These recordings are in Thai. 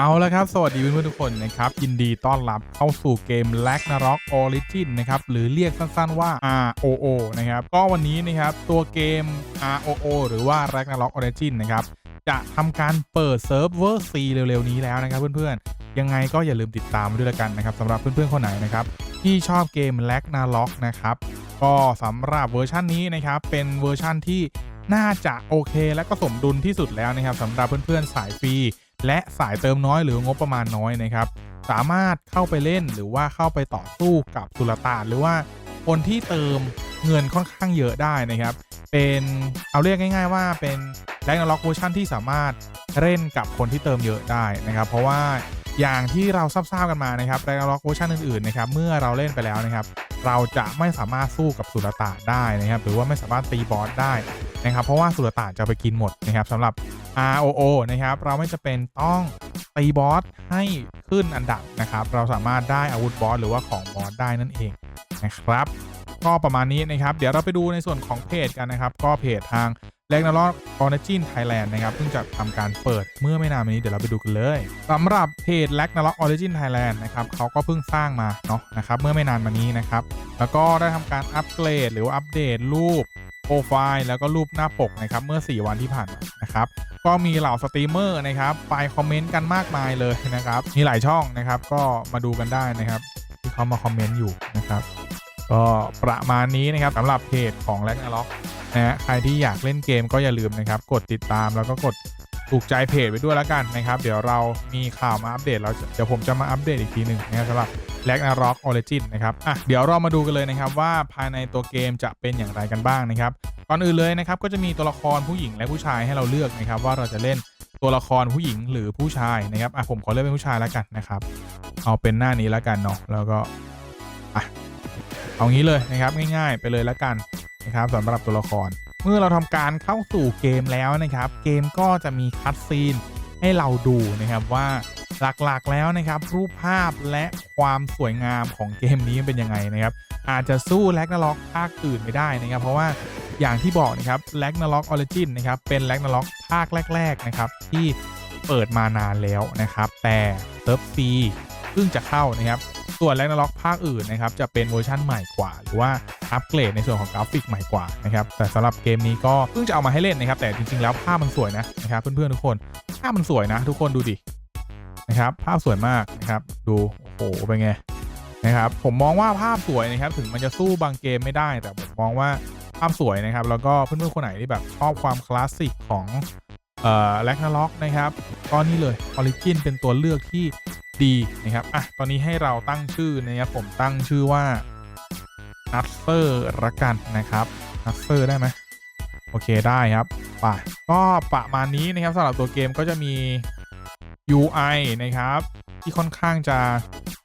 เอาละครับ สวัสดีเพื่อนๆทุกคนนะครับ ยินดีต้อนรับเข้าสู่เกม Ragnarok Origin นะครับ หรือเรียกสั้นๆว่า ROO นะครับ ก็วันนี้นะครับ ตัวเกม ROO หรือว่า Ragnarok Origin นะครับ จะทำการเปิดเซิร์ฟเวอร์ C เร็วๆ นี้แล้วนะครับเพื่อนๆ ยังไงก็อย่าลืมติดตามด้วยละกันนะครับสำหรับเพื่อนๆ คนไหนนะครับ ที่ชอบเกม Ragnarok นะครับ ก็สำหรับเวอร์ชันนี้นะครับ เป็นเวอร์ชันที่น่าจะโอเค และก็สมดุลที่สุดแล้วนะครับสำหรับเพื่อนๆ สายฟรี และสายเติมน้อยหรืองบประมาณน้อยนะครับ สามารถเข้าไปเล่นหรือว่าเข้าไปต่อสู้กับสุลต่านหรือว่าคนที่เติมเงินค่อนข้างเยอะได้นะครับ เป็นเอาเรียกง่าย ๆ ว่าเป็นแรงล็อกเวอร์ชันที่สามารถเล่นกับคนที่เติมเยอะได้นะครับ เพราะว่าอย่างที่เราทราบๆกันมานะครับแรงล็อกเวอร์ชันอื่นๆนะครับเมื่อเราเล่นไปแล้วนะครับ เราจะไม่สามารถสู้กับสุลต่านได้นะครับ หรือว่าไม่สามารถตีบอสได้นะครับ เพราะว่าสุลต่านจะไปกินหมดนะครับสำหรับ ROO นะครับ เราไม่จะเป็นต้องตีบอสให้ขึ้นอันดับนะครับ เราสามารถได้อาวุธบอสหรือว่าของบอสได้นั่นเองนะครับ ก็ประมาณนี้นะครับ เดี๋ยวเราไปดูในส่วนของเพจกันนะครับ ก็เพจทาง r a g n a r o k Origin Thailand นะครับเพิ่งจะทำการเปิดเมื่อไม่นานมานี้เดี๋ยวเราไปดูกันเลยสำหรับเพจ r a g n a r o k Origin Thailand นะครับเขาก็เพิ่งสร้างมาเนาะนะครับเมื่อไม่นานมานี้นะครับ แล้วก็ได้ทำการอัปเกรดหรือว่าอัปเดตรูป โปรไฟล์แล้วก็รูปหน้าปกนะครับเมื่อ 4 วันที่ผ่านมานะครับก็มีเหล่าสตรีมเมอร์นะครับไปคอมเมนต์กันมากมายเลยนะครับมีหลายช่องนะครับก็มาดูกันได้นะครับที่เขามาคอมเมนต์อยู่นะครับก็ประมาณนี้นะครับสำหรับเพจของแ a กนาล็อกนะฮะใครที่อยากเล่นเกมก็อย่าลืมนะครับ กดติดตามแล้วก็กด ถูกใจเพจไปด้วยแล้วกันนะครับ เดี๋ยวเรามีข่าวมาอัปเดตเราเดี๋ยวผมจะมาอัปเดตอีกทีหนึ่งนะครับสำหรับ r a g n a r o k Origin นะครับอะเดี๋ยวเรามาดูกันเลยนะครับว่าภายในตัวเกมจะเป็นอย่างไรกันบ้างนะครับก่อนอื่นเลยนะครับก็จะมีตัวละครผู้หญิงและผู้ชายให้เราเลือกนะครับว่าเราจะเล่นตัวละครผู้หญิงหรือผู้ชายนะครับอะผมขอเลือกเป็นผู้ชายแล้วกันนะครับเอาเป็นหน้านี้แล้วกันเนาะแล้วก็อะเอางี้เลยนะครับง่ายๆไปเลยแล้วกันนะครับสำหรับตัวละคร มื่อเราทำการเข้าสู่เกมแล้วนะครับ เกมก็จะมีคัดซีนให้เราดูนะครับว่าหลักๆแล้วนะครับ รูปภาพและความสวยงามของเกมนี้เป็นยังไงนะครับ อาจจะสู้แลกนาล็อกภาคอื่นไม่ได้นะครับ เพราะว่าอย่างที่บอกนะครับแลกนาล็อกออริจินนะครับเป็นแลกนาล็อกภาคแรก ๆนะครับ ที่เปิดมานานแล้วนะครับ แต่เซิร์ฟซีเพิ่งจะเข้านะครับ ส่วนแลกนาล็อกภาคอื่นนะครับ จะเป็นเวอร์ชันใหม่กว่า หรือว่า อัปเกรดในส่วนของกราฟิกใหม่กว่านะครับแต่สำหรับเกมนี้ก็เพิ่งจะเอามาให้เล่นนะครับแต่จริงๆแล้วภาพมันสวยนะนะครับเพื่อนๆทุกคนภาพมันสวยนะ ทุกคนดูดินะครับภาพสวยมากนะครับดูโอ้โหเป็นไงนะครับผมมองว่าภาพสวยนะครับถึงมันจะสู้บางเกมไม่ได้ แต่ผมมองว่าภาพสวยนะครับ แล้วก็เพื่อนๆคนไหนที่แบบชอบความคลาสสิกของเอ่อแลกนาล็อกนะครับก็นี่เลยออริจินเป็นตัวเลือกที่ดีนะครับอะตอนนี้ให้เราตั้งชื่อนะครับผมตั้งชื่อว่า นัทเซอร์ละกันนะครับนัทเซอร์ได้ไหมโอเคได้ครับป่ะก็ประมาณนี้นะครับสำหรับตัวเกมก็จะมี UI นะครับ ที่ค่อนข้างจะ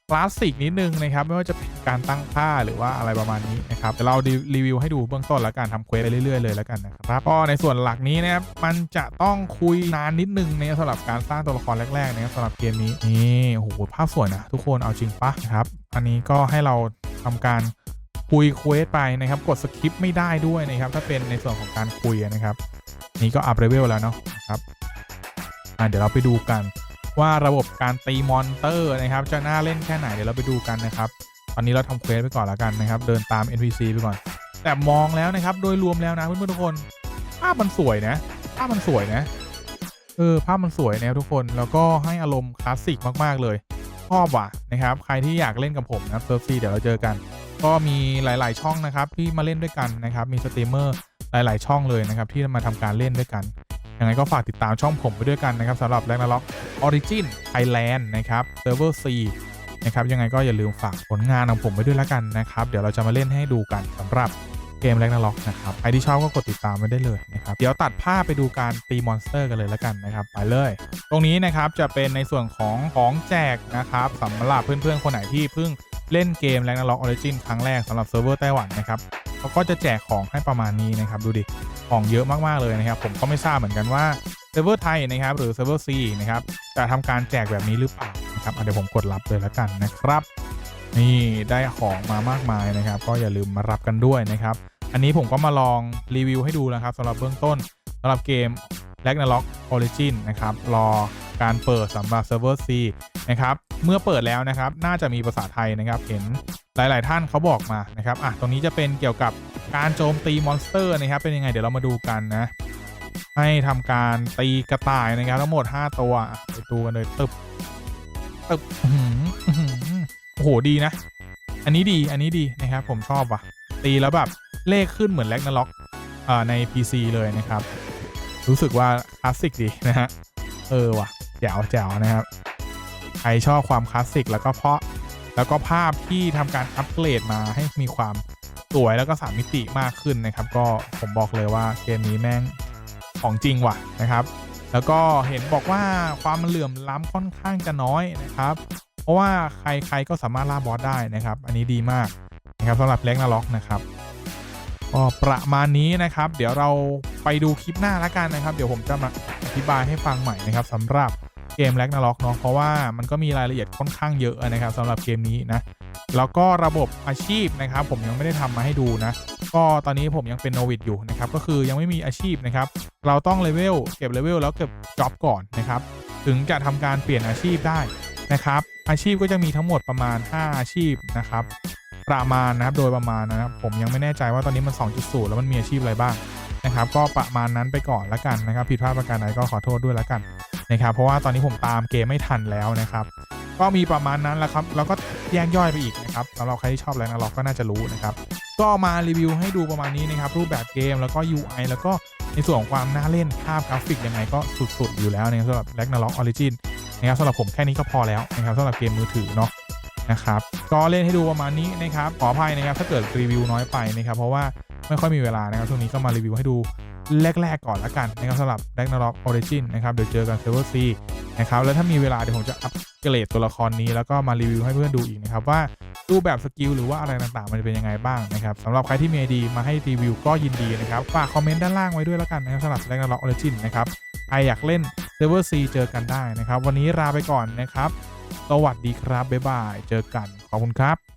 คลาสสิกนิดนึงนะครับ ไม่ว่าจะเป็นการตั้งค่าหรือว่าอะไรประมาณนี้นะครับเดี๋ยวเรารีวิวให้ดูเบื้องต้นแล้วกันทำเควสไปเรื่อยๆเลยแล้วกันนะครับก็ในส่วนหลักนี้นะครับมันจะต้องคุยนานนิดนึงในสำหรับการสร้างตัวละครแรกๆนะครับสำหรับเกมนี้นี่โอ้โหภาพสวยนะทุกคนเอาจริงปะนะครับ อันนี้ก็ให้เราทำการ คุยเควสไปนะครับ กดสคริปไม่ได้ด้วยนะครับ ถ้าเป็นในส่วนของการคุยนะครับ นี่ก็อัพเลเวลแล้วเนาะครับอะเดี๋ยวเราไปดูกันว่าระบบการตีมอนเตอร์นะครับ จะน่าเล่นแค่ไหนเดี๋ยวเราไปดูกันนะครับ ตอนนี้เราทำเควสไปก่อนแล้วกันนะครับ เดินตาม NPC ไปก่อน แต่มองแล้วนะครับ โดยรวมแล้วนะเพื่อนๆทุกคนภาพมันสวยนะภาพมันสวยนะเออภาพมันสวยนะทุกคนแล้วก็ให้อารมณ์คลาสสิกมากๆเลยชอบว่ะนะครับ ใครที่อยากเล่นกับผมนะเซิร์ฟซีเดี๋ยวเราเจอกัน ก็มีหลาย ๆ ช่องนะครับที่มาเล่นด้วยกันนะครับ มีสตรีมเมอร์หลาย ๆ ช่องเลยนะครับที่มาทำการเล่นด้วยกัน ยังไงก็ฝากติดตามช่องผมไปด้วยกันนะครับสำหรับแรงนาล็อกออริจินไทยแลนด์นะครับเซิร์ฟเวอร์ C นะครับยังไงก็อย่าลืมฝากผลงานของผมไปด้วยแล้วกันนะครับ เดี๋ยวเราจะมาเล่นให้ดูกันสำหรับเกมแรงนาล็อกนะครับใครที่ชอบก็กดติดตามไปได้เลยนะครับเดี๋ยวตัดภาพไปดูการตีมอนสเตอร์กันเลยแล้วกันนะครับไปเลย ตรงนี้นะครับจะเป็นในส่วนของของแจกนะครับสำหรับเพื่อนๆคนไหนที่เพิ่ง เล่นเกมแรงนาล็อกออริจินครั้งแรกสำหรับเซิร์ฟเวอร์ไต้หวันนะครับเขาก็จะแจกของให้ประมาณนี้นะครับดูดิของเยอะมากๆเลยนะครับ ผมก็ไม่ทราบเหมือนกันว่าเซิร์ฟเวอร์ไทยนะครับหรือเซิร์ฟเวอร์ซีนะครับจะทำการแจกแบบนี้หรือเปล่านะครับเดี๋ยวผมกดรับเลยแล้วกันนะครับ นี่ได้ของมามากมายนะครับ ก็อย่าลืมมารับกันด้วยนะครับอันนี้ผมก็มาลองรีวิวให้ดูนะครับสำหรับเบื้องต้นสำหรับเกม r a g n a r o k Origin นะครับรอ การเปิดสำหรับเซิร์ฟเวอร์ C นะครับเมื่อเปิดแล้วนะครับน่าจะมีภาษาไทยนะครับเห็นหลาย ๆ ท่านเขาบอกมานะครับอะตรงนี้จะเป็นเกี่ยวกับการโจมตีมอนสเตอร์นะครับเป็นยังไงเดี๋ยวเรามาดูกันนะ ให้ทำการตีกระต่ายนะครับทั้งหมด 5 ตัวไปดูกันเลยตึบตึบโอ้โหดีนะ อันนี้ดีอันนี้ดีนะครับผมชอบว่ะ ตีแล้วแบบเลขขึ้นเหมือนแล็กนาล็อกอ่าใน PC เลยนะครับ รู้สึกว่าคลาสสิกดีนะฮะ เออว่ะ จ๋วแจ๋วนะครับใครชอบความคลาสสิกแล้วก็เพาะแล้วก็ภาพที่ทำการอัปเกรดมาให้มีความสวยแล้วก็สามมิติมากขึ้นนะครับ ก็ผมบอกเลยว่าเกมนี้แม่งของจริงว่ะนะครับ แล้วก็เห็นบอกว่าความเหลื่อมล้ำค่อนข้างจะน้อยนะครับ เพราะว่าใครๆก็สามารถล่าบอสได้นะครับ อันนี้ดีมากนะครับสำหรับเล็กนาล็อกนะครับก็ประมาณนี้นะครับ เดี๋ยวเราไปดูคลิปหน้าแล้วกันนะครับ เดี๋ยวผมจะมาอธิบายให้ฟังใหม่นะครับสำหรับ เกมแล็กนาล็อกเนาะเพราะว่ามันก็มีรายละเอียดค่อนข้างเยอะนะครับสำหรับเกมนี้นะแล้วก็ระบบอาชีพนะครับผมยังไม่ได้ทำมาให้ดูนะ ก็ตอนนี้ผมยังเป็นโนวิดอยู่นะครับก็คือยังไม่มีอาชีพนะครับเราต้องเลเวลเก็บเลเวลแล้วเก็บจ็อบก่อนนะครับถึงจะทำการเปลี่ยนอาชีพได้นะครับอาชีพก็จะมีทั้งหมดประมาณ 5 อาชีพนะครับประมาณนะครับโดยประมาณนะครับผมยังไม่แน่ใจว่าตอนนี้มัน 2.0 แล้วมันมีอาชีพอะไรบ้างนะครับก็ประมาณนั้นไปก่อนละกันนะครับผิดพลาดประการใดก็ขอโทษด้วยละกัน นะครับเพราะว่าตอนนี้ผมตามเกมไม่ทันแล้วนะครับก็มีประมาณนั้นแหละครับแล้วก็แยกย่อยไปอีกนะครับสำหรับใครที่ชอบแรงนะล็อกก็น่าจะรู้นะครับก็มารีวิวให้ดูประมาณนี้นะครับรูปแบบเกมแล้วก็ UI แล้วก็ในส่วนของความน่าเล่นภาพกราฟิกยังไงก็สุดๆอยู่แล้วนะครับสำหรับ r a g n a r o k Origin นะครับสำหรับผมแค่นี้ก็พอแล้วนะครับสำหรับเกมมือถือเนาะนะครับก็เล่นให้ดูประมาณนี้นะครับขออภัยนะครับถ้าเกิดรีวิวน้อยไปนะครับเพราะว่า ไม่ค่อยมีเวลานะครับช่วงนี้ก็มารีวิวให้ดูแรก ๆ ก่อนละกันนะครับสำหรับ r a g n a r o k Origin นะครับเดี๋ยวเจอกันเซิร์ฟเวอร์ C นะครับแล้วถ้ามีเวลาเดี๋ยวผมจะอัปเกรดตัวละครนี้แล้วก็มารีวิวให้เพื่อนดูอีกนะครับว่ารูปแบบสกิลหรือว่าอะไรต่างๆ มันจะเป็นยังไงบ้างนะครับสำหรับใครที่มีไอดีมาให้รีวิวก็ยินดีนะครับฝากคอมเมนต์ด้านล่างไว้ด้วยแล้วกันนะครับสำหรับ r a g n a r o k Origin นะครับใครอยากเล่นเซิร์ฟเวอร์ C เจอกันได้นะครับ วันนี้ลาไปก่อนนะครับสวัสดีครับบ๊ายบายเจอกันขอบคุณครับ